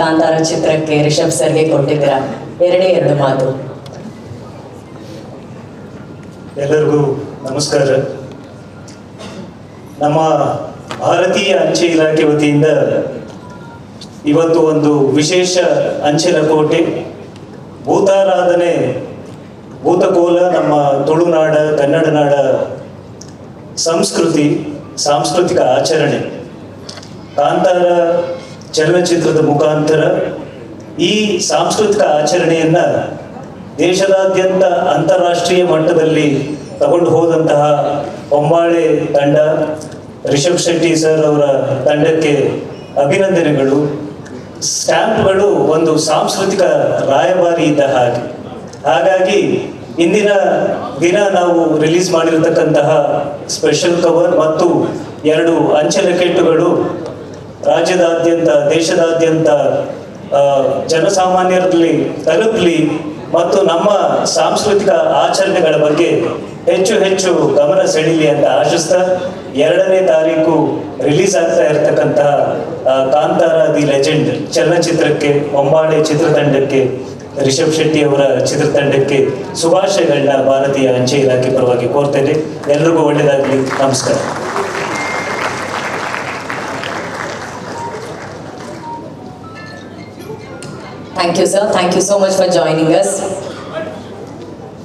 ಕಾಂತಾರ ಚಿತ್ರಕ್ಕೆ ರಿಷಬ್ ಸರ್ಗೆ ಕೊಟ್ಟಿದ್ದೀರಾ? ಎರಡೇ ಎರಡು ಮಾತು. ಎಲ್ಲರಿಗೂ ನಮಸ್ಕಾರ. ನಮ್ಮ ಭಾರತೀಯ ಅಂಚೆ ಇಲಾಖೆ ವತಿಯಿಂದ ಇವತ್ತು ಒಂದು ವಿಶೇಷ ಅಂಚಿನ ಕೋಟೆ, ಭೂತಾರಾಧನೆ, ಭೂತಕೋಲ, ನಮ್ಮ ತುಳುನಾಡ ಕನ್ನಡ ನಾಡ ಸಂಸ್ಕೃತಿ, ಸಾಂಸ್ಕೃತಿಕ ಆಚರಣೆ. ಕಾಂತಾರ ಚಲನಚಿತ್ರದ ಮುಖಾಂತರ ಈ ಸಾಂಸ್ಕೃತಿಕ ಆಚರಣೆಯನ್ನ ದೇಶದಾದ್ಯಂತ ಅಂತಾರಾಷ್ಟ್ರೀಯ ಮಟ್ಟದಲ್ಲಿ ತಗೊಂಡು ಹೋದಂತಹ ಹೊಂಬಾಳೆ ತಂಡ, ರಿಷಬ್ ಶೆಟ್ಟಿ ಸರ್ ಅವರ ತಂಡಕ್ಕೆ ಅಭಿನಂದನೆಗಳು. ಸ್ಟ್ಯಾಂಪ್ಗಳು ಒಂದು ಸಾಂಸ್ಕೃತಿಕ ರಾಯಭಾರಿ ಇದ್ದ ಹಾಗೆ. ಹಾಗಾಗಿ ಇಂದಿನ ದಿನ ನಾವು ರಿಲೀಸ್ ಮಾಡಿರತಕ್ಕಂತಹ ಸ್ಪೆಷಲ್ ಕವರ್ ಮತ್ತು ಎರಡು ಅಂಚೆ ಲಕೆಟ್ಟುಗಳು ರಾಜ್ಯದಾದ್ಯಂತ, ದೇಶದಾದ್ಯಂತ ಜನಸಾಮಾನ್ಯರಲ್ಲಿ ತಲುಪಲಿ ಮತ್ತು ನಮ್ಮ ಸಾಂಸ್ಕೃತಿಕ ಆಚರಣೆಗಳ ಬಗ್ಗೆ ಹೆಚ್ಚು ಹೆಚ್ಚು ಗಮನ ಸೆಳೀಲಿ ಅಂತ ಆಶಿಸ್ತಾ, ಎರಡನೇ ತಾರೀಕು ರಿಲೀಸ್ ಆಗ್ತಾ ಇರತಕ್ಕಂತಹ ಕಾಂತಾರ ದಿ ಲೆಜೆಂಡ್ ಚಲನಚಿತ್ರಕ್ಕೆ, ಒಂಬಾಳೆ ಚಿತ್ರತಂಡಕ್ಕೆ, ರಿಷಬ್ ಶೆಟ್ಟಿ ಅವರ ಚಿತ್ರತಂಡಕ್ಕೆ ಶುಭಾಶಯಗಳನ್ನ ಭಾರತೀಯ ಅಂಚೆ ಇಲಾಖೆ ಪರವಾಗಿ ಕೋರ್ತೇನೆ. ಎಲ್ರಿಗೂ ಒಳ್ಳೆಯದಾಗಲಿ ನಮಸ್ಕಾರ. Thank you, sir. Thank you so much for joining us.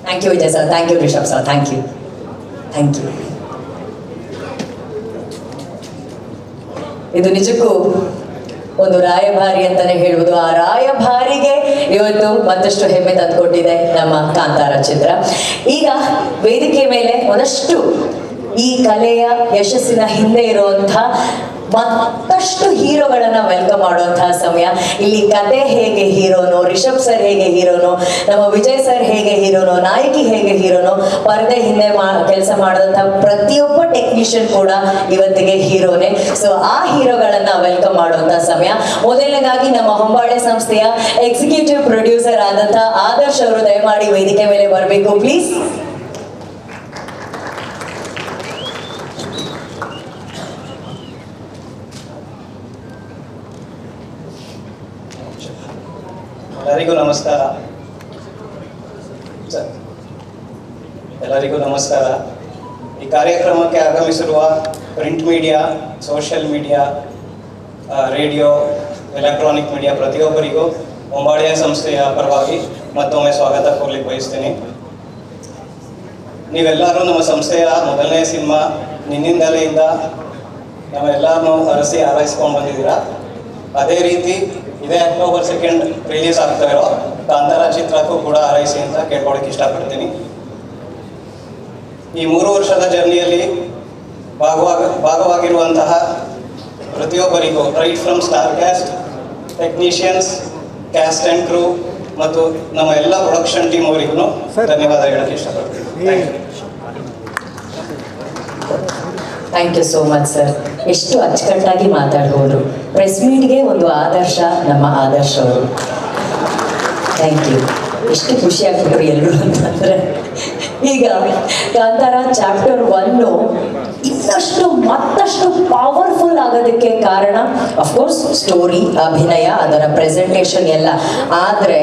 Thank you, Vijay sir. Thank you, Rishabh sir. Thank you. Thank you. ಇದು ನಿಜಕ್ಕೂ ಒಂದು ರಾಯಭಾರಿ ಅಂತಾನೆ ಹೇಳ್ಬೋದು ಆ ರಾಯಭಾರಿಗೆ ಇವತ್ತು ಮತ್ತಷ್ಟು ಹೆಮ್ಮೆ ತಂದುಕೊಟ್ಟಿದೆ ನಮ್ಮ ಕಾಂತಾರ ಚಿತ್ರ ಈಗ ವೇದಿಕೆ ಮೇಲೆ ಒಂದಷ್ಟು ಈ ಕಲೆಯ ಯಶಸ್ಸಿನ ಹಿಂದೆ ಇರುವಂತಹ ಮತ್ತಷ್ಟು ಹೀರೋಗಳನ್ನ ವೆಲ್ಕಮ್ ಮಾಡುವಂತಹ ಸಮಯ. ಇಲ್ಲಿ ಕತೆ ಹೇಗೆ ಹೀರೋನೋ, ರಿಷಬ್ ಸರ್ ಹೇಗೆ ಹೀರೋನೋ, ನಮ್ಮ ವಿಜಯ್ ಸರ್ ಹೇಗೆ ಹೀರೋನೋ, ನಾಯಕಿ ಹೇಗೆ ಹೀರೋನೋ, ಪರದೆ ಹಿಂದೆ ಕೆಲಸ ಮಾಡಿದಂತಹ ಪ್ರತಿಯೊಬ್ಬ ಟೆಕ್ನಿಷಿಯನ್ ಕೂಡ ಇವತ್ತಿಗೆ ಹೀರೋನೇ. ಸೊ ಆ ಹೀರೋಗಳನ್ನ ವೆಲ್ಕಮ್ ಮಾಡುವಂತಹ ಸಮಯ. ಮೊದಲನೇದಾಗಿ ನಮ್ಮ ಹೊಂಬಾಳೆ ಸಂಸ್ಥೆಯ ಎಕ್ಸಿಕ್ಯೂಟಿವ್ ಪ್ರೊಡ್ಯೂಸರ್ ಆದಂತಹ ಆದರ್ಶ್ ಅವರು, ದಯಮಾಡಿ ವೇದಿಕೆ ಮೇಲೆ ಬರಬೇಕು. ಪ್ಲೀಸ್ ಎಲ್ಲರಿಗೂ ನಮಸ್ಕಾರ. ಎಲ್ಲರಿಗೂ ನಮಸ್ಕಾರ. ಈ ಕಾರ್ಯಕ್ರಮಕ್ಕೆ ಆಗಮಿಸಿರುವ print media, social media radio, electronic media ಪ್ರತಿಯೊಬ್ಬರಿಗೂ ಮುಂಬಾಳಿಯ ಸಂಸ್ಥೆಯ ಪರವಾಗಿ ಮತ್ತೊಮ್ಮೆ ಸ್ವಾಗತ ಕೋರ್ಲಿಕ್ಕೆ ಬಯಸ್ತೀನಿ. ನೀವೆಲ್ಲರೂ ನಮ್ಮ ಸಂಸ್ಥೆಯ ಮೊದಲನೇ ಸಿನಿಮಾ ನಿನ್ನಿಂದಲೆಯಿಂದ ನಾವೆಲ್ಲರನ್ನೂ ಅರಸಿ ಆರೈಸ್ಕೊಂಡು ಬಂದಿದ್ದೀರಾ. ಅದೇ ರೀತಿ ಇದೇ ಅಕ್ಟೋಬರ್ ಸೆಕೆಂಡ್ ರಿಲೀಸ್ ಆಗ್ತಾ ಇರೋ ಕಾಂತಾರ ಚಿತ್ರಕ್ಕೂ ಕೂಡ ಹಾರೈಸಿ ಅಂತ ಕೇಳ್ಕೊಳಕ್ಕೆ ಇಷ್ಟಪಡ್ತೀನಿ. ಈ ಮೂರು ವರ್ಷದ ಜರ್ನಿಯಲ್ಲಿ ಭಾಗವಾಗ ಭಾಗವಾಗಿರುವಂತಹ ಪ್ರತಿಯೊಬ್ಬರಿಗೂ right from star cast technicians cast and crew ಮತ್ತು ನಮ್ಮ ಎಲ್ಲ ಪ್ರೊಡಕ್ಷನ್ ಟೀಮ್ ಅವರಿಗೂ ಧನ್ಯವಾದ ಹೇಳಕ್ಕೆ ಇಷ್ಟಪಡ್ತೀನಿ. Thank you thank you so much sir ಎಷ್ಟು ಅಚ್ಚುಕಟ್ಟಾಗಿ ಮಾತಾಡ್ಬೋದು ಪ್ರೆಸ್ ಮೀಟ್ಗೆ ಒಂದು ಆದರ್ಶ, ನಮ್ಮ ಆದರ್ಶ ಅವರು ಥ್ಯಾಂಕ್ ಯು ಎಷ್ಟು ಖುಷಿ ಆಗ್ಬಿಟ್ರು ಎಲ್ಲರೂ ಅಂತಂದ್ರೆ. ಈಗ ಕಾಂತಾರ ಚಾಪ್ಟರ್ ಒನ್ನು ಇನ್ನಷ್ಟು ಮತ್ತಷ್ಟು ಪವರ್ಫುಲ್ ಆಗೋದಕ್ಕೆ ಕಾರಣ ಅಫ್ಕೋರ್ಸ್ ಸ್ಟೋರಿ ಅಭಿನಯ, ಅದರ ಪ್ರೆಸೆಂಟೇಷನ್ ಎಲ್ಲ. ಆದರೆ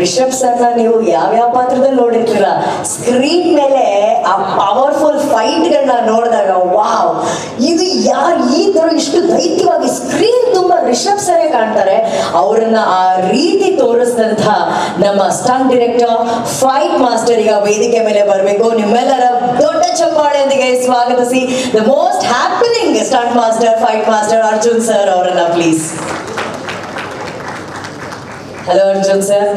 ರಿಷಬ್ ಸರ್ನ ನೀವು ಯಾವ್ಯಾವ ಪಾತ್ರದಲ್ಲಿ ನೋಡಿರ್ತೀರ? ಸ್ಕ್ರೀನ್ ಮೇಲೆ ಆ ಪವರ್ಫುಲ್ ಫೈಟ್ಗಳನ್ನ ನೋಡಿದಾಗ ವಾವ್. ಇದು ಯಾರು ಈ ತರ ಇಷ್ಟು ದೈತ್ಯವಾಗಿ ಸ್ಕ್ರೀನ್ ತುಂಬಾ ರಿಷಬ್ ಸರೇ ಕಾಣ್ತಾರೆ. ಅವರನ್ನ ಆ ರೀತಿ ತೋರಿಸಿದಂತ ನಮ್ಮ ಸ್ಟಾಂಗ್ ಡೈರೆಕ್ಟರ್ ಫೈಟ್ ಮಾಸ್ಟರ್ ಈಗ ವೇದಿಕೆ ಮೇಲೆ ಬರಬೇಕು. ನಿಮ್ಮೆಲ್ಲರ ದೊಡ್ಡ ಚಪ್ಪಾಳೆಯೊಂದಿಗೆ ಸ್ವಾಗತಿಸಿ the most happening stunt master fight master Arjun sir ಅವರನ್ನ ಪ್ಲೀಸ್ ಹಲೋ ಅರ್ಜುನ್ ಸರ್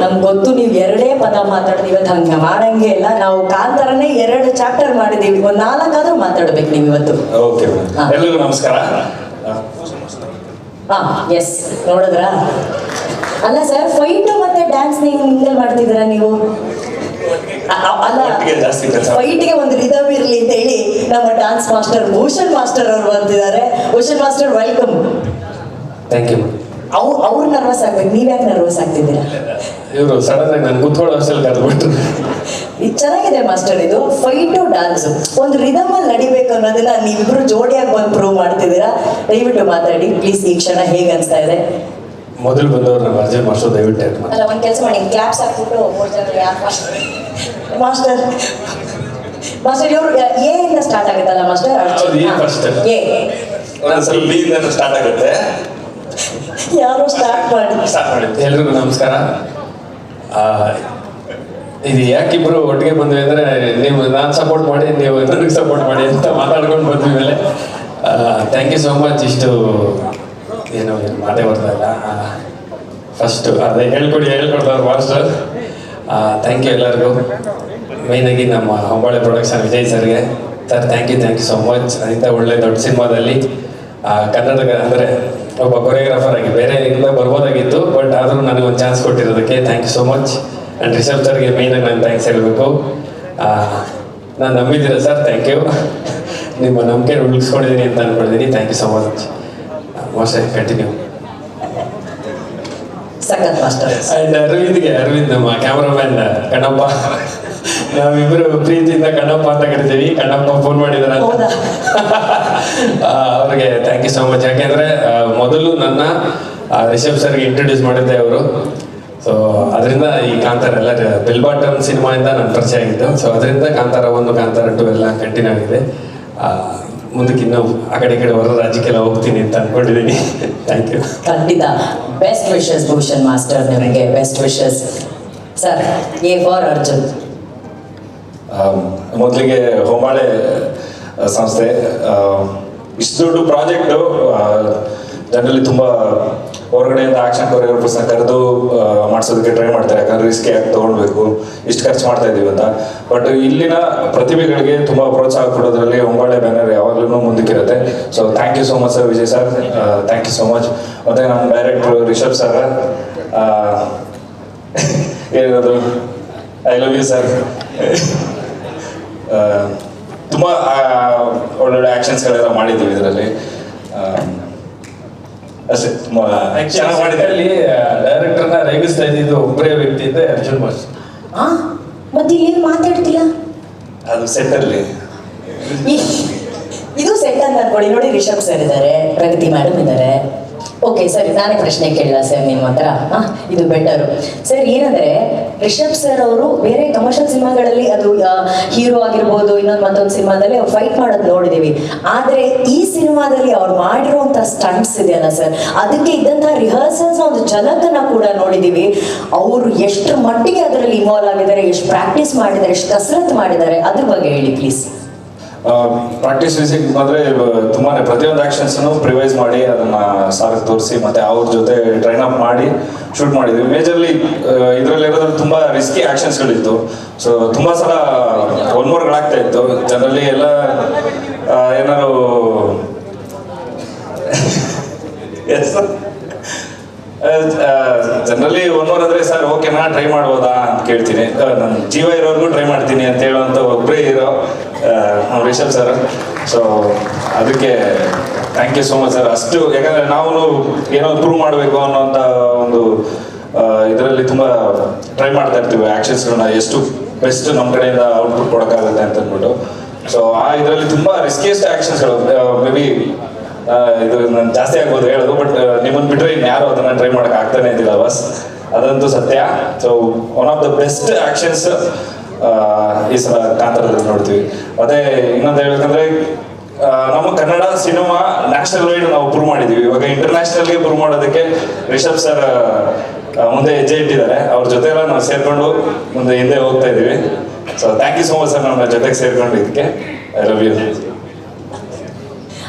ನಮ್ಗೆ ಗೊತ್ತು ನೀವು ಎರಡೇ ಪದ ಮಾತಾಡ್ತೀವಿ ಇವತ್ತು ಹಂಗೆ. ಮಾಡಂಗೆ ಇಲ್ಲ ನಾವು ಕಾಂತಾರನೇ ಎರಡು ಚಾಪ್ಟರ್ ಮಾಡಿದೀವಿ ಒಂದು ನಾಲ್ಕಾದ್ರೂ ಮಾತಾಡ್ಬೇಕು ನೀವು ಇವತ್ತು. ಓಕೆ ಹಾ. ಎಲ್ಲರಿಗೂ ನಮಸ್ಕಾರ. ಹಾ. ಎಸ್ ನೋಡಿದ್ರಾ? ಅಲ್ಲ ಸರ್ ಫೈಟ್ ಮತ್ತೆ ಡ್ಯಾನ್ಸ್ ನೀವು ಮಿಂಗಲ್ ಮಾಡ್ತಿದ್ದೀರಾ ನೀವು? ಅಲ್ಲ ಒಟ್ಟಿಗೆ ಜಾಸ್ತಿ ಕೆಲ್ಸ. ಫೈಟ್ಗೆ ಒಂದು ರಿದಮ್ ಇರಲಿ ಅಂತ ಹೇಳಿ ನಮ್ಮ ಡ್ಯಾನ್ಸ್ ಮಾಸ್ಟರ್ ಭೂಷಣ್ ಮಾಸ್ಟರ್ ಅವರು ಬಂದಿದ್ದಾರೆ. Bhushan master welcome thank you ಅವ್ ಅವ್ರು ನರ್ವಸ್ ಆಗ್ಬೇಕು ನೀವ್ಯಾಕೆ ನರ್ವಸ್ ಆಗ್ತಿದ್ದೀರಾ? ಇವರು ಸಡನ್ ಆಗಿ ನಾನು ಕುತ್ಕೊಳ್ಳೋ ಕರೆದ್ಬಿಟ್ರು ಇದು ಚೆನ್ನಾಗಿದೆ ಮಾಸ್ಟರ್ ಇದು ಫೈಟು ಡಾನ್ಸ್ ಒಂದು ರಿದಮ್ ಅಲ್ಲಿ ನಡಿಬೇಕು ಅನ್ನೋದನ್ನ ನೀವಿಬ್ರು ಜೋಡಿಯಾಗಿ ಬಂದು ಪ್ರೂವ್ ಮಾಡ್ತಿದ್ದೀರಾ? ದಯವಿಟ್ಟು ಮಾತಾಡಿ ಪ್ಲೀಸ್ ಈ ಕ್ಷಣ ಹೇಗೆ ಅನ್ಸ್ತಾ ಇದೆ? ಮೊದಲು ಬಂದವರು ನಮ್ಮ ಅರ್ಜುನ್ ಮಾಸ್ಟರ್ ದಯವಿಟ್ಟು help ಮಾಡಿ. ಅಲ್ಲ ಒಂದು ಕೆಲಸ ಮಾಡಿ ಕ್ಲಾಪ್ಸ್ ಹಾಕ್ಬಿಟ್ಟು ಮೂರು ಜನ ಯಾರು ಮಾಸ್ಟರ್? ಮಾಸ್ಟರ್ ಮಾಸ್ಟರ್ ಇವರು ಎ ಇಂದ ಸ್ಟಾರ್ಟ್ ಆಗುತ್ತಲ್ಲ ಮಾಸ್ಟರ್? ಹೌದು, A first. ಎ. ಬೀದಿಂದ ಸ್ಟಾರ್ಟ್ ಆಗುತ್ತೆ. ಯಾರು ಸ್ಟಾರ್ಟ್ ಮಾಡಿ? ಎಲ್ರಿಗೂ ನಮಸ್ಕಾರ. ಇದು ಯಾಕಿಬ್ರು ಒಟ್ಟಿಗೆ ಬಂದ್ವಿ ಅಂದ್ರೆ ನೀವು ನಾನು ಸಪೋರ್ಟ್ ಮಾಡಿ, ನೀವು ನನಗೆ ಸಪೋರ್ಟ್ ಮಾಡಿ ಅಂತ ಮಾತಾಡ್ಕೊಂಡು ಬಂದ್ವಿ ಮೇಲೆ. ಥ್ಯಾಂಕ್ ಯು ಸೋ ಮಚ್ ಇಷ್ಟು ಏನು ಮಾತೇ ಬರ್ತಾ ಇಲ್ಲ. ಫಸ್ಟ್ ಅದೇ ಹೇಳ್ಕೊಡಿ ಹೇಳ್ಕೊಡ್ತಾರೆ ಮಾಸ್ಟರ್ ಥ್ಯಾಂಕ್ ಯು ಎಲ್ಲರಿಗೂ. ಮೇಯ್ನಾಗಿ ನಮ್ಮ ಹೊಂಬಾಳೆ ಪ್ರೊಡಕ್ಷನ್ ವಿಜಯ್ ಸರ್ಗೆ. Sir thank you thank you so much ಇಂಥ ಒಳ್ಳೆ ದೊಡ್ಡ ಸಿನಿಮಾದಲ್ಲಿ. ಕನ್ನಡದ ಅಂದರೆ ಒಬ್ಬ ಕೊರಿಯೋಗ್ರಾಫರ್ ಆಗಿ ಬೇರೆ ಇಂದ ಬರ್ಬೋದಾಗಿತ್ತು ಬಟ್ ಆದರೂ ನನಗೆ ಒಂದು chance ಕೊಟ್ಟಿರೋದಕ್ಕೆ thank you so much and ರಿಸರ್ಚರ್ಗೆ ಮೇಯ್ನಾಗಿ ನಾನು ಥ್ಯಾಂಕ್ಸ್ ಹೇಳಬೇಕು. ನಾನು ನಂಬಿದ್ದೀರ ಸರ್ ಥ್ಯಾಂಕ್ ಯು ನಿಮ್ಮ ನಂಬಿಕೆ ಉಳಿಸ್ಕೊಂಡಿದ್ದೀನಿ ಅಂತ ಅಂದ್ಕೊಂಡಿದ್ದೀನಿ thank you so much most continue ಸಖತ್ ಮಾಸ್ಟರ್ ಅರವಿಂದ್ಗೆ ಅರವಿಂದ್ ನಮ್ಮ ಕ್ಯಾಮ್ರಾಮನ್ ಕಣ್ಣಪ್ಪ ನಾವಿಬ್ರು ಪ್ರೀತಿಯಿಂದ ಕಣ್ಣಪ್ಪ ಅಂತ ಕರಿತೀವಿ. ಕಣ್ಣಪ್ಪ ಫೋನ್ ಮಾಡಿದಾರೆ ಅವ್ರಿಗೆ ಥ್ಯಾಂಕ್ ಯು ಸೋ ಮಚ್ ಯಾಕೆಂದ್ರೆ ಮೊದಲು ನನ್ನ ರಿಷಬ್ ಸರ್ಗೆ ಇಂಟ್ರೊಡ್ಯೂಸ್ ಮಾಡಿದ್ದೆ ಅವರು. ಸೊ ಅದರಿಂದ ಈ ಕಾಂತಾರ ಎಲ್ಲ ಬಿಲ್ ಬಾಟಮ್ ಸಿನಿಮಾಯಿಂದ ನಾನು ಪರಿಚಯ ಆಗಿದ್ದು. ಸೊ ಅದರಿಂದ ಕಾಂತಾರ ಒಂದು ಕಾಂತಾರ ಟು ಎಲ್ಲ ಕಂಟಿನ್ಯೂ ಆಗಿದೆ. ಮುಂದಕ್ಕೆ ಇನ್ನೂ ಆ ಕಡೆ ಈ ಕಡೆ ಹೊರ ರಾಜ್ಯಕ್ಕೆಲ್ಲ ಹೋಗ್ತೀನಿ ಅಂತ ಅನ್ಕೊಂಡಿದ್ದೀನಿ ಥ್ಯಾಂಕ್ ಯು ಖಂಡಿತ. ಬೆಸ್ಟ್ ವಿಶಸ್ ಭೂಷಣ್ ಮಾಸ್ಟರ್ ನಿಮಗೆ best wishes sir A for Arjun. ಮೊದಲಿಗೆ ಹೋಮಾಳೆ ಸಂಸ್ಥೆ ಇಷ್ಟು ದೊಡ್ಡ ಪ್ರಾಜೆಕ್ಟು ಜನರಲ್ಲಿ ತುಂಬ ಹೊರಗಡೆಯಿಂದ ಆಕ್ಷನ್ ಕೊರಿಯೋಗ್ರಫರ್ಸ್ನ ಕರೆದು ಮಾಡಿಸೋದಕ್ಕೆ ಟ್ರೈ ಮಾಡ್ತಾರೆ. ಯಾಕಂದ್ರೆ ರಿಸ್ಕ್ ಯಾಕೆ ತೊಗೊಳ್ಬೇಕು, ಇಷ್ಟು ಖರ್ಚು ಮಾಡ್ತಾ ಇದ್ದೀವಿ ಅಂತ. ಬಟ್ ಇಲ್ಲಿನ ಪ್ರತಿಭೆಗಳಿಗೆ ತುಂಬ ಪ್ರೋತ್ಸಾಹ ಕೊಡೋದ್ರಲ್ಲಿ ಹೊಂಬಾಳೆ ಬ್ಯಾನರ್ ಯಾವಾಗಲೂ ಮುಂದಕ್ಕಿರುತ್ತೆ. So thank you so much sir Vijay sir thank you so much ಮತ್ತು ನಮ್ಮ ಡೈರೆಕ್ಟ್ರು ರಿಷಬ್ ಸರ್ ಏನದು ಐ ಲವ್ ಯು ಸರ್ ತುಂಬ ಒಳ್ಳೊಳ್ಳೆ ಆಕ್ಷನ್ಸ್ಗಳೆಲ್ಲ ಮಾಡಿದ್ದೀವಿ ಇದರಲ್ಲಿ. ಅಷ್ಟೇ ತುಂಬ ಚೆನ್ನಾಗಿ ಮಾಡಿದ್ದಾರೆ. ಅಲ್ಲಿ ಡೈರೆಕ್ಟರ್ನ ರೇಗಿಸ್ತಾ ಇದ್ದಿದ್ದು ಒಬ್ಬರೇ ವ್ಯಕ್ತಿ ಇದ್ದೆ ಅರ್ಜುನ್ ಮಾಸ್ ಆ? ಮತ್ತೆ ಇಲ್ಲಿ ಏನು ಮಾತಾಡ್ತಿಲ್ಲ ಅದು ಸೆಟ್ಟಲ್ಲಿ ಅಲ್ಲಿ. ಇದು ಸೆಟ್ ಅಂತ ಅನ್ಕೊಳ್ಳಿ. ನೋಡಿ ರಿಷಬ್ ಸರ್ ಇದ್ದಾರೆ ಪ್ರಗತಿ ಮೇಡಮ್ ಇದ್ದಾರೆ. ಓಕೆ ಸರಿ, ನಾನೇ ಪ್ರಶ್ನೆ ಕೇಳಲ್ಲ ಸರ್ ನಿಮ್ಮ ಹತ್ರ. ಇದು ಬೆಟರು. ಸರ್, ಏನಂದ್ರೆ, ರಿಷಬ್ ಸರ್ ಅವರು ಬೇರೆ ಕಮರ್ಷಿಯಲ್ ಸಿನಿಮಾಗಳಲ್ಲಿ ಅದು ಹೀರೋ ಆಗಿರ್ಬೋದು, ಇನ್ನೊಂದು ಮತ್ತೊಂದು ಸಿನಿಮಾದಲ್ಲಿ ಅವ್ರು ಫೈಟ್ ಮಾಡೋದು ನೋಡಿದೀವಿ. ಆದ್ರೆ, ಈ ಸಿನಿಮಾದಲ್ಲಿ ಅವ್ರು ಮಾಡಿರುವಂತಹ ಸ್ಟಂಟ್ಸ್ ಇದೆಯಲ್ಲ ಸರ್, ಅದಕ್ಕೆ ಇದ್ದಂತಹ ರಿಹರ್ಸಲ್ಸ್ ಒಂದು ಝಲಕನ್ನ ಕೂಡ ನೋಡಿದೀವಿ. ಅವರು ಎಷ್ಟು ಮಟ್ಟಿಗೆ ಅದರಲ್ಲಿ ಇನ್ವಾಲ್ವ್ ಆಗಿದ್ದಾರೆ, ಎಷ್ಟು ಪ್ರಾಕ್ಟೀಸ್ ಮಾಡಿದ್ದಾರೆ, ಎಷ್ಟು ಕಸರತ್ತು ಮಾಡಿದ್ದಾರೆ, ಅದ್ರ ಬಗ್ಗೆ ಹೇಳಿ ಪ್ಲೀಸ್ ಪ್ರಾಕ್ಟೀಸ್ ವಿಸಿಟ್ ಬಂದರೆ ತುಂಬಾನೇ ಪ್ರತಿಯೊಂದು ಆ್ಯಕ್ಷನ್ಸನ್ನು ಪ್ರಿವೈಸ್ ಮಾಡಿ, ಅದನ್ನು ಸಾರ್ ತೋರಿಸಿ, ಮತ್ತೆ ಅವ್ರ ಜೊತೆ ಟ್ರೈನ್ ಅಪ್ ಮಾಡಿ ಶೂಟ್ ಮಾಡಿದ್ವಿ. ಮೇಜರ್ಲಿ ಇದರಲ್ಲಿ ಇರೋದ್ರಲ್ಲಿ ತುಂಬ ರಿಸ್ಕಿ ಆ್ಯಕ್ಷನ್ಸ್ಗಳಿತ್ತು ಸೊ ತುಂಬ ಸಲ ಒನ್ ಮೋರ್ಗಳಾಗ್ತಾ ಇತ್ತು. ಜನರಲ್ಲಿ ಎಲ್ಲ ಏನಾರು ಎಸ್ ಜನರಲಿ ಒನ್ ಆದ್ರೆ ಸರ್ ಓಕೆನಾ ಟ್ರೈ ಮಾಡ್ಬೋದಾ ಅಂತ ಕೇಳ್ತೀನಿ. ನಾನು ಜೀವ ಇರೋರ್ಗು ಟ್ರೈ ಮಾಡ್ತೀನಿ ಅಂತ ಹೇಳುವಂತ ಒಬ್ಬರೇ ಇರೋ ರಿಷಬ್ ಸರ್ ಸೊ ಅದಕ್ಕೆ thank you so much sir ಅಷ್ಟು, ಯಾಕಂದ್ರೆ ನಾವು ಏನೋ ಪ್ರೂವ್ ಮಾಡಬೇಕು ಅನ್ನೋಂಥ ಒಂದು ಇದರಲ್ಲಿ ತುಂಬ ಟ್ರೈ ಮಾಡ್ತಾ ಇರ್ತೀವಿ. ಆ್ಯಕ್ಷನ್ಸ್ಗಳನ್ನ ಎಷ್ಟು ಬೆಸ್ಟ್ ನಮ್ಮ ಕಡೆಯಿಂದ ಔಟ್ಪುಟ್ ಕೊಡೋಕ್ಕಾಗುತ್ತೆ ಅಂತ ಅಂದ್ಬಿಟ್ಟು ಸೊ ಆ ಇದರಲ್ಲಿ ತುಂಬಾ ರಿಸ್ಕಿಯೆಸ್ಟ್ ಆ್ಯಕ್ಷನ್ಸ್ಗಳು ಮೇ ಬಿ ಇದು ನಾನು ಜಾಸ್ತಿ ಆಗ್ಬೋದು ಹೇಳೋದು ಬಟ್ ನಿಮ್ಮನ್ನು ಬಿಟ್ಟರೆ ಇನ್ಯಾರು ಅದನ್ನು ಟ್ರೈ ಮಾಡೋಕೆ ಆಗ್ತಾನೆ ಇದ್ದಿಲ್ಲ ಬಸ್ ಅದಂತೂ ಸತ್ಯ. So one of the best actions ಈ ಸಲ ಕಾಂತಾರದಲ್ಲಿ ನೋಡ್ತೀವಿ. ಅದೇ ಇನ್ನೊಂದು ಹೇಳ್ಬೇಕಂದ್ರೆ ನಮ್ಮ ಕನ್ನಡ ಸಿನಿಮಾ ನ್ಯಾಷನಲ್ ವೈಡ್ ನಾವು ಪ್ರೂವ್ ಮಾಡಿದ್ದೀವಿ ಇವಾಗ ಇಂಟರ್ನ್ಯಾಷನಲ್ಗೆ ಪ್ರೂವ್ ಮಾಡೋದಕ್ಕೆ ರಿಷಬ್ ಸರ್ ಮುಂದೆ ಹೆಜ್ಜೆ ಇಟ್ಟಿದ್ದಾರೆ. ಅವ್ರ ಜೊತೆ ಎಲ್ಲ ನಾವು ಸೇರ್ಕೊಂಡು ಮುಂದೆ ಹಿಂದೆ ಹೋಗ್ತಾ ಇದ್ದೀವಿ so thank you so much sir ನಮ್ಮ ಜೊತೆಗೆ ಸೇರ್ಕೊಂಡು ಇದಕ್ಕೆ ಯು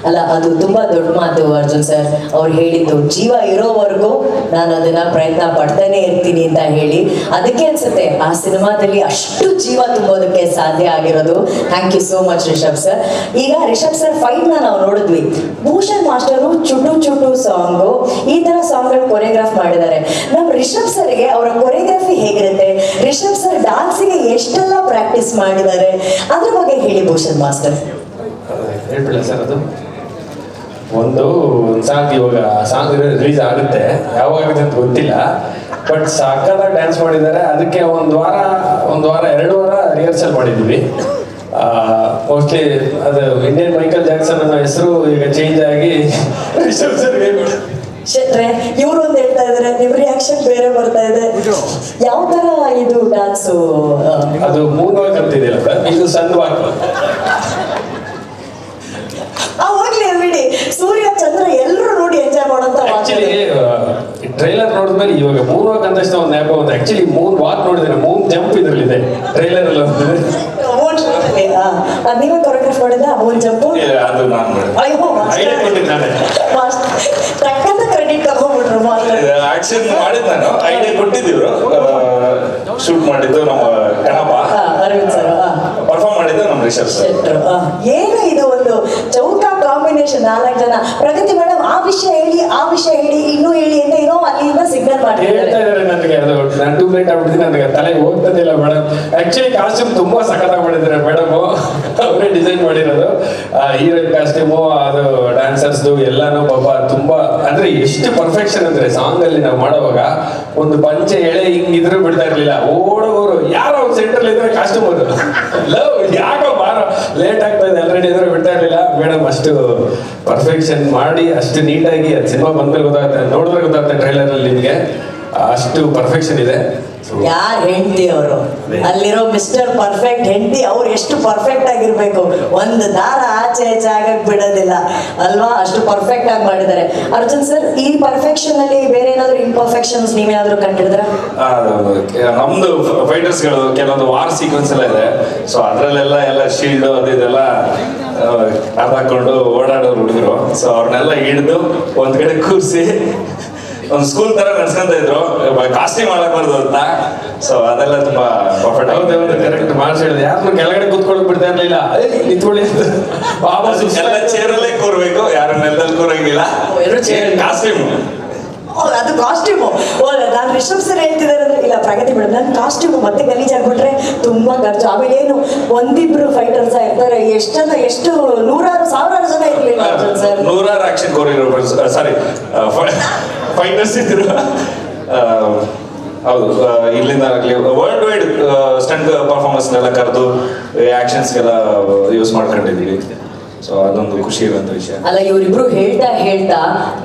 ಅಲ್ಲ, ಅದು ತುಂಬಾ ದೊಡ್ಡ ಮಾತು ಅರ್ಜುನ್ ಸರ್. ಅವ್ರು ಹೇಳಿದ್ದು, ಜೀವ ಇರೋವರೆಗೂ ನಾನು ಅದನ್ನ ಪ್ರಯತ್ನ ಪಡ್ತಾನೆ ಇರ್ತೀನಿ ಅಂತ ಹೇಳಿ. ಅದಕ್ಕೆ ಅನ್ಸುತ್ತೆ, ಆ ಸಿನಿಮಾದಲ್ಲಿ ಅಷ್ಟು ಜೀವ ತುಂಬೋದಕ್ಕೆ ಸಾಧ್ಯ ಆಗಿರೋದು. Thank you so much Rishab sir. ಈಗ ರಿಷಬ್ ಸರ್ ಫೈಟ್ನ ನಾವು ನೋಡಿದ್ವಿ. ಭೂಷಣ್ ಮಾಸ್ಟರು ಚುಟು ಚುಟು ಸಾಂಗು ಈ ತರ ಸಾಂಗ್ಗಳು ಕೊರಿಯೋಗ್ರಾಫ್ ಮಾಡಿದ್ದಾರೆ. ನಮ್ಮ ರಿಷಬ್ ಸರ್ಗೆ ಅವರ ಕೊರಿಯೋಗ್ರಫಿ ಹೇಗಿರುತ್ತೆ? ರಿಷಬ್ ಸರ್ ಡಾನ್ಸಿಗೆ ಎಷ್ಟೆಲ್ಲ ಪ್ರಾಕ್ಟೀಸ್ ಮಾಡಿದ್ದಾರೆ? ಅದ್ರ ಬಗ್ಗೆ ಹೇಳಿ ಭೂಷಣ್ ಮಾಸ್ಟರ್. ಹೇಳ್ಬಿಡ ಸರ್ ಅದು. ಒಂದು ಒಂದು ಸಾಂಗ್ ಇವಾಗ ಸಾಂಗ್ ರಿಲೀಸ್ ಆಗುತ್ತೆ. ಯಾವಾಗ ಆಗುತ್ತೆ ಅಂತ ಗೊತ್ತಿಲ್ಲ. ಬಟ್ ಸಕ್ಕತ್ತಾಗಿ ಡ್ಯಾನ್ಸ್ ಮಾಡಿದ್ದಾರೆ. ಅದಕ್ಕೆ ಒಂದು ವಾರ ಒಂದು ವಾರ ಎರಡು ವಾರ ರಿಹರ್ಸಲ್ ಮಾಡಿದ್ವಿ ಮೋಸ್ಟ್ಲಿ ಅದು ಇಂಡಿಯನ್ ಮೈಕಲ್ ಜಾಕ್ಸನ್ ಅನ್ನೋ ಹೆಸರು ಈಗ ಚೇಂಜ್ ಆಗಿ ಇವ್ರು ಒಂದು ಹೇಳ್ತಾ ಇದಾರೆ ನಿಮ್ ರಿಯಾಕ್ಷನ್ ಬೇರೆ ಬರ್ತಾ ಇದೆ. ಯಾವ ತರ ಇದು ಡ್ಯಾನ್ಸ್ ಅದು ಮೂನ್ ವಾಕ್ ಅಂತಿದೆಯಲ್ಲ ಸರ್ ಇದು ಸಣ್ಣ ವಾಕ್ ಆ ಹೋಗ್ಲಿ ಅದು ಬಿಡಿ ಸೂರ್ಯ ಚಂದ್ರ ಎಲ್ಲರೂ ನೋಡಿ ಎಂಜಾಯ್ ಮಾಡೋಂತ ಆಕ್ಚುಲಿ ಟ್ರೈಲರ್ ನೋಡಿದ್ಮೇಲೆ ಇವಾಗ ಮೂನ್ ವಾಕ್ ಅಂತ ಒಂದು ನ್ಯಾಪ ಒಂದು ಆಕ್ಚುಲಿ ಮೂನ್ ವಾಕ್ ನೋಡಿದ್ರೆ ಮೂನ್ ಜಂಪ್ ಇದ್ರಲ್ಲಿದೆ ಟ್ರೈಲರ್ ಅಲ್ಲಿ ಒಂದು. ಅದ್ ನೀವೇ ಕೊರಿಯೋಗ್ರಾಫ್ ಮಾಡಿದ ಒಂದ್ ಜಂಪು ಅದು ನಾನು. ಟಕ್ಕಂತ ಕ್ರೆಡಿಟ್ ತಗೊಂಡ್ಬಿಟ್ರು ಆಕ್ಷನ್ ಮಾಡಿದ್ ನಾನು. ಐಡಿಯಾ ಕೊಟ್ಟಿದ್ದೀವ್ರು. ಶೂಟ್ ಮಾಡಿದ್ದು ನಮ್ಮ ಕಣಪ್ಪ. ಹಾ, ಅರವಿಂದ್ ಸರ್ ಪರ್ಫಾರ್ಮ್ ಮಾಡಿದ್ದು ನಮ್ಮ ರಿಷಬ್ ಸರ್ ಏನು ಇದು ಚೌಕ ಕಾಂಬಿನೇಷನ್ ನಾಲ್ಕು ಜನ. ಪ್ರಗತಿ ಮೇಡಮ್ ಆ ವಿಷಯ ಹೇಳಿ, ಆ ವಿಷಯ ಹೇಳಿ, ಇನ್ನೂ ಹೇಳಿ ಅಂತ ಏನೋ ಅಲ್ಲಿಂದ ಸಿಗ್ನಲ್ ಇದಾರೆ ನನಗೆ, ಅದು ನಾನು ತಲೆಗೆ ಮೇಡಮ್ ಆಕ್ಚುಲಿ ಕಾಸ್ಟ್ಯೂಮ್ ತುಂಬಾ ಸಖತ್ತಾಗಿ ಮಾಡಿದ್ದಾರೆ ಮೇಡಮ್ ಅವರೇ ಡಿಸೈನ್ ಮಾಡಿರೋದು. ಹೀರೋಯಿನ್ ಕಾಸ್ಟ್ಯೂಮು ಅದು ಡ್ಯಾನ್ಸರ್ಸ್ದು ಎಲ್ಲಾನು ಪಾಪ ತುಂಬಾ ಅಂದ್ರೆ ಎಷ್ಟು ಪರ್ಫೆಕ್ಷನ್ ಅಂದ್ರೆ ಸಾಂಗ್ ಅಲ್ಲಿ ನಾವು ಮಾಡುವಾಗ ಒಂದು ಪಂಚ ಎಳೆ ಹಿಂಗ್ ಇದ್ರು ಬಿಡ್ತಾ ಇರ್ಲಿಲ್ಲ. ಓಡೋರು. ಯಾರು ಸೆಂಟ್ರಲ್ ಇದ್ರೆ ಕಾಸ್ಟ್ಯೂಮ್ ಅದು. ಲವ್ ಯಾಕೋ ಲೇಟ್ ಆಗ್ತಾ ಇದೆ ಆಲ್ರೆಡಿ ಅಂದ್ರೆ ಬಿಡ್ತಾ ಇರಲಿಲ್ಲ. ಮೇಡಮ್, ಅಷ್ಟು ಪರ್ಫೆಕ್ಷನ್ ಮಾಡಿ, ಅಷ್ಟು ನೀಟಾಗಿ ಅದು ಸಿನಿಮಾ ಬಂದ್ಮೇಲೆ ಗೊತ್ತಾಗುತ್ತೆ, ನೋಡಿದ್ರೆ ಗೊತ್ತಾಗುತ್ತೆ ಟ್ರೈಲರ್ ಅಲ್ಲಿ ನಿಮಗೆ. ಅಷ್ಟು ಪರ್ಫೆಕ್ಷನ್ ಇದೆ. ಯಾರ್ ಹೆಂಡತಿ ಅವರು? ಅಲ್ಲಿರೋ ಮಿಸ್ಟರ್ ಪರ್ಫೆಕ್ಟ್ ಹೆಂಡತಿ ಅವ್ರು ಎಷ್ಟು ಪರ್ಫೆಕ್ಟ್ ಆಗಿರ್ಬೇಕು? ಒಂದು ದಾರ ಆಚೆ ಈಚೆ ಆಗಕ್ ಬಿಡೋದಿಲ್ಲ. ಅಲ್ವಾ? ಅಷ್ಟು ಪರ್ಫೆಕ್ಟ್ ಆಗಿ ಮಾಡಿದ್ದಾರೆ. ಅರ್ಜುನ್ ಸರ್ ಈ ಪರ್ಫೆಕ್ಷನ್ ಅಲ್ಲಿ ಬೇರೆ ಏನಾದ್ರು ಇಂಪರ್ಫೆಕ್ಷನ್ಸ್ ನೀವೇನಾದ್ರೂ ಕಂಡಿಡಿದ್ರ? ನಮ್ದು ಫೈಟರ್ಸ್ಗಳು ಕೆಲವೊಂದು ವಾರ್ ಸೀಕ್ವೆನ್ಸ್ ಎಲ್ಲ ಇದೆ. ಸೊ ಅದ್ರಲ್ಲೆಲ್ಲ ಎಲ್ಲ ಶೀಲ್ಡ್ ಅದು ಇದೆಲ್ಲ ಅರ್ಧ ಹಾಕೊಂಡು ಓಡಾಡೋರು ಹುಡುಗರು. ಸೊ ಅವ್ರನ್ನೆಲ್ಲ ಹಿಡಿದು ಒಂದ್ ಕಡೆ ಕೂರಿಸಿ ಒಂದು ಸ್ಕೂಲ್ ತರ ನಡ್ಸ್ಕೊಂತ ಇದ್ರು. ಕಾಸ್ಟ್ಯೂಮ್ ಬರ್ದು ಅಂತ. ಸೊ ಅದೆಲ್ಲ ತುಂಬಾ ಕರೆಕ್ಟ್ ಮಾಡ್ಸಿ ಹೇಳಿದೆ ಯಾರು ಕೆಳಗಡೆ ಕೂತ್ಕೊಳ್ಳೋಕೆ ಬಿಡ್ತಾ ಇರ್ಲಿಲ್ಲ. ಏ, ನಿಂತ್ಕೊಳ್ಳಿ ಎಲ್ಲ ಚೇರಲ್ಲೇ ಕೂರ್ಬೇಕು. ಯಾರು ನೆಲದಲ್ಲಿ ಕೂರಂಗಿಲ್ಲ. ಎರಡು chair. ಕಾಸ್ಟ್ಯೂಮ್ ಓ, ಅದು ಕಾಸ್ಟ್ಯೂಮು ಓ ನಾನು ರಿಷಬ್ ಸರ್ ಹೇಳ್ತಿದ್ದಾರೆ ಅಂದ್ರೆ ಇಲ್ಲ ಪ್ರಗತಿ ಮೇಡಮ್ ನಾನು ಕಾಸ್ಟ್ಯೂಮ್ ಮತ್ತೆ ಗಲೀಜಾಗ್ಬಿಟ್ರೆ ತುಂಬಾ ಖರ್ಚು ಆಮೇಲೆ ಏನು ಒಂದಿಬ್ರು ಫೈಟರ್ಸ್ ಇರ್ತಾರೆ. ಎಷ್ಟು ಜನ ಎಷ್ಟು ನೂರಾರು ಸಾವಿರಾರು ಜನ ಇರ್ಲಿಲ್ಲ ಸರ್? ನೂರಾರು ಆಕ್ಷನ್ ಕೋರಿಯೋಗ್ರಾಫರ್ಸ್ ಸಾರಿ ಫೈಟರ್ಸ್ ಇದ್ರು. ಹೌದು ಇಲ್ಲಿಂದ ಆಗಲಿ ವರ್ಲ್ಡ್ ವೈಡ್ ಸ್ಟಂಟ್ ಪರ್ಫಾರ್ಮೆನ್ಸ್ನೆಲ್ಲ ಕರೆದು ಆಕ್ಷನ್ಸ್ಗೆಲ್ಲ ಯೂಸ್ ಮಾಡ್ಕೊಂಡಿದ್ದೀವಿ. ಸೊ ಅದೊಂದು ಖುಷಿ ಇರುವಂತ ವಿಷಯ. ಅಲ್ಲ ಇವರಿಬ್ರು ಹೇಳ್ತಾ ಹೇಳ್ತಾ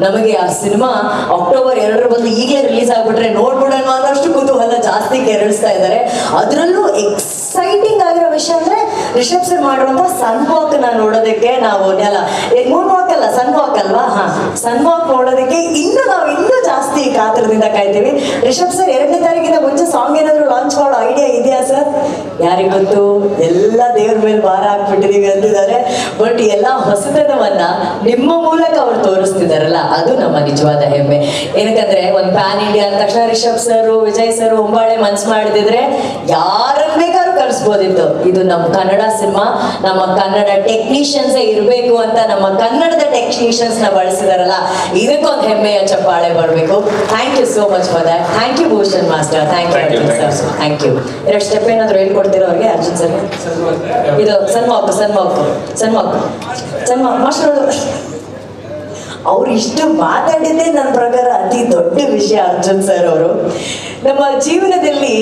ನಮಗೆ ಆ ಸಿನಿಮಾ ಅಕ್ಟೋಬರ್ ಎರಡರ ಬಂದು ಈಗಲೇ ರಿಲೀಸ್ ಆಗ್ಬಿಟ್ರೆ ನೋಡ್ಬಿಡೋಣ ಅನ್ನೋಷ್ಟು ಕುತೂಹಲ ಜಾಸ್ತಿ ಕೆರಳಿಸ್ತಾ ಇದ್ದಾರೆ. ಅದರಲ್ಲೂ exciting Rishab sir sun walk sun ವಾಕ್ನ ನೋಡೋದಕ್ಕೆ ನಾವು ಅಲ್ಲ ಮೂನ್ ವಾಕ್ ಅಲ್ಲ ಸನ್ ವಾಕ್ ಅಲ್ವಾ? ಹಾ ಸನ್ ವಾಕ್ ನೋಡೋದಕ್ಕೆ ಇನ್ನು ನಾವು ಇನ್ನೂ ಜಾಸ್ತಿ ಕಾತರದಿಂದ ಕಾಯ್ತೀವಿ. ರಿಷಬ್ ಸರ್, ಎರಡನೇ ತಾರೀಕಿನ ಮುಂಚೆ ಸಾಂಗ್ ಏನಾದ್ರು ಲಾಂಚ್ ಮಾಡೋ ಐಡಿಯಾ ಇದೆಯಾ ಸರ್? ಯಾರಿಗೆ ಎಲ್ಲ ದೇವ್ರ ಮೇಲೆ ಭಾರ ಹಾಕ್ಬಿಟ್ಟಿದೀವಿ ಅಂತಿದ್ದಾರೆ ಬಟ್ ಎಲ್ಲ ಹೊಸತನವನ್ನ ನಿಮ್ಮ ಮೂಲಕ ಅವ್ರು ತೋರಿಸ್ತಿದಾರಲ್ಲ, ಅದು ನಮ್ಮ ನಿಜವಾದ ಹೆಮ್ಮೆ. ಏನಕ್ಕಂದ್ರೆ, ಒಂದು ಪ್ಯಾನ್ ಇಂಡಿಯಾ ಅಂದ ತಕ್ಷಣ ರಿಷಬ್ ಸರ್, ವಿಜಯ್ ಸರ್ ಹೊಂಬಾಳೆ ಮನ್ಸ್ ಮಾಡಿದಿದ್ರೆ ಯಾರನ್ನ ಕರ್ಸ್ಬೋದಿತ್ತು ಇದು ನಮ್ಮ ಕನ್ನಡ ಸಿನಿಮಾ ನಮ್ಮ ಕನ್ನಡ ಟೆಕ್ನಿಷಿಯನ್ಸ್ ಇರಬೇಕು ಅಂತ ನಮ್ಮ ಕನ್ನಡದ ಟೆಕ್ನಿಷಿಯನ್ಸ್ನ ಬಳಸಿದಾರಲ್ಲ ಇದಕ್ಕೊಂದು ಹೆಮ್ಮೆಯ ಚಪ್ಪಾಳೆ ಬರಬೇಕು. Thank you so much for that thank you Bhushan master. Thank you Arjun sir thank you ಎರಡು ಸ್ಟೆಪ್ ಏನಾದ್ರು ಹೇಳ್ಕೊಡ್ತೀರೋ ಅವ್ರಿಗೆ ಅರ್ಜುನ್ ಸರ್ ಇದು ಸನ್ಮಾಕ್ ಸನ್ಮಾಕ್ ಸನ್ಮಾಕ್ ಸನ್ಮಾಕ್ ಮಾಸ್ಟರ್ ಅವ್ರು. ಇಷ್ಟು ಮಾತಾಡಿದ್ದೇ ನನ್ನ ಪ್ರಕಾರ ಅತಿ ದೊಡ್ಡ ವಿಷಯ ಅರ್ಜುನ್ ಸರ್ ಅವರು. ನಮ್ಮ ಜೀವನದಲ್ಲಿ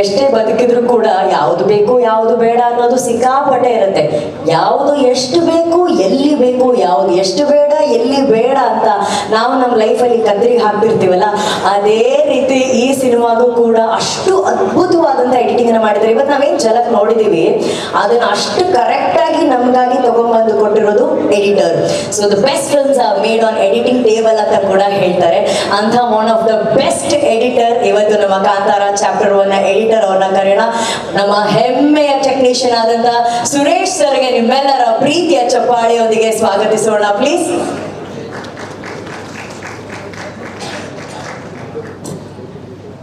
ಎಷ್ಟೇ ಬದುಕಿದ್ರು ಕೂಡ ಯಾವುದು ಬೇಕು, ಯಾವುದು ಬೇಡ ಅನ್ನೋದು ಸಿಕ್ಕಾಪಟ್ಟೆ ಇರುತ್ತೆ. ಯಾವುದು ಎಷ್ಟು ಬೇಕು, ಎಲ್ಲಿ ಬೇಕು, ಯಾವುದು ಎಷ್ಟು ಬೇಡ ಎಲ್ಲಿ ಬೇಡ ಅಂತ ನಾವು ನಮ್ಮ ಲೈಫಲ್ಲಿ ಕದ್ರಿ ಹಾಕ್ತಿರ್ತೀವಲ್ಲ ಅದೇ ರೀತಿ ಈ ಸಿನಿಮಾಗೂ ಕೂಡ ಅಷ್ಟು ಅದ್ಭುತವಾದಂಥ ಎಡಿಟಿಂಗ್ ಅನ್ನ ಮಾಡಿದ್ದಾರೆ ಇವತ್ತು ನಾವೇನ್ ಜಲಕ್ ನೋಡಿದೀವಿ, ಅದನ್ನ ಅಷ್ಟು ಕರೆಕ್ಟ್ ಆಗಿ ನಮ್ಗಾಗಿ ತಗೊಂಡ್ಬಂದು ಕೊಟ್ಟಿರೋದು editor so the best films are made on editing table ಅಂತ ಕೂಡ ಹೇಳ್ತಾರೆ. ಅಂತ one of the best editor ಇವತ್ತು ನಮ್ಮ ಕಾಂತಾರ ಚಾಪ್ಟರ್ ಒನ್ ಎಡಿಟರ್ ಅವ್ರನ್ನ ಕರೆಯೋಣ. ನಮ್ಮ ಹೆಮ್ಮೆಯ ಟೆಕ್ನಿಷಿಯನ್ ಆದಂತ ಸುರೇಶ್ ಸರ್ಗೆ ನಿಮ್ಮೆಲ್ಲರ ಪ್ರೀತಿಯ ಚಪ್ಪಾಳಿಯೊಂದಿಗೆ ಸ್ವಾಗತಿಸೋಣ. ಪ್ಲೀಸ್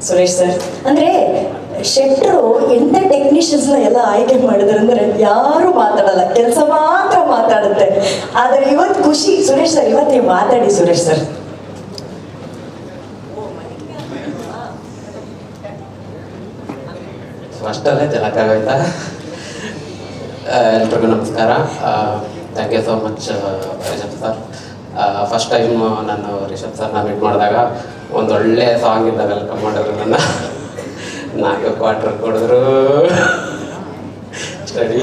ಸುರೇಶ್ ಸರ್, ಅಂದ್ರೆ ಶೆಟ್ಟರು ಎಂತ ಟೆಕ್ನಿಷಿಯನ್ಸ್ ಎಲ್ಲ ಆಯ್ಕೆ ಮಾಡಿದ್ರು ಅಂದ್ರೆ ಯಾರು ಮಾತಾಡಲ್ಲ, ಕೆಲಸ ಮಾತ್ರ ಮಾತಾಡುತ್ತೆ. ಆದ್ರೆ ಇವತ್ತು ಖುಷಿ, ಸುರೇಶ್ ಸರ್, ಇವತ್ತು ನೀವು ಮಾತಾಡಿ ಸುರೇಶ್ ಸರ್. ಅಷ್ಟಲ್ಲೇ ಜನಕ್ಕಾಗೋಯ್ತಾ ಎಲ್ರಿಗೂ ನಮಸ್ಕಾರ. Thank you so much Rishab sir first time ನಾನು ರಿಷಬ್ ಸರ್ನ ಮೀಟ್ ಮಾಡಿದಾಗ ಒಂದು ಒಳ್ಳೆ ಸಾಂಗ್ ಇಂದ ವೆಲ್ಕಮ್ ಮಾಡಿದ್ರು ನನ್ನ. ನಾಲ್ಕು ಕ್ವಾರ್ಟರ್ ಕೊಡಿದ್ರು. ಸ್ಟಡಿ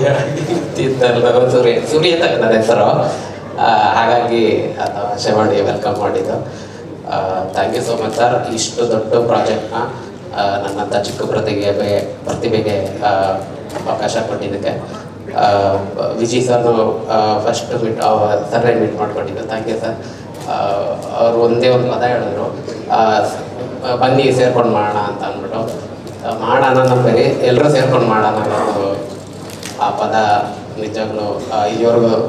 ತಿಂತಲ್ಲ ಸೂರ್ಯ ಸೂರ್ಯ ಅಂತ ನನ್ನ ಹೆಸರು. ಹಾಗಾಗಿ ಆಸೆ ಮಾಡಿ ವೆಲ್ಕಮ್ ಮಾಡಿದ್ದು. Thank you so much sir ಇಷ್ಟು ದೊಡ್ಡ ಪ್ರಾಜೆಕ್ಟ್ನ ನನ್ನಂಥ ಚಿಕ್ಕ ಪ್ರತಿಭೆಗೆ ಪ್ರತಿಭೆಗೆ ಅವಕಾಶ ಕೊಟ್ಟಿದ್ದಕ್ಕೆ. Vijay sir first meet sir meet ಮಾಡ್ಕೊಂಡಿದ್ದು ಥ್ಯಾಂಕ್ ಯು ಸರ್ ಅವರು ಒಂದೇ ಒಂದು ಪದ ಹೇಳಿದ್ರು. ಬನ್ನಿ ಸೇರ್ಕೊಂಡು ಮಾಡೋಣ ಅಂತ ಅಂದ್ಬಿಟ್ಟು. ಮಾಡೋಣ ಬರೀ ಎಲ್ಲರೂ ಸೇರ್ಕೊಂಡು ಮಾಡೋಣ ಆ, ಪದ ನಿಜವಾಗ್ಲೂ ಇಲ್ಲಿವರೆಗೂ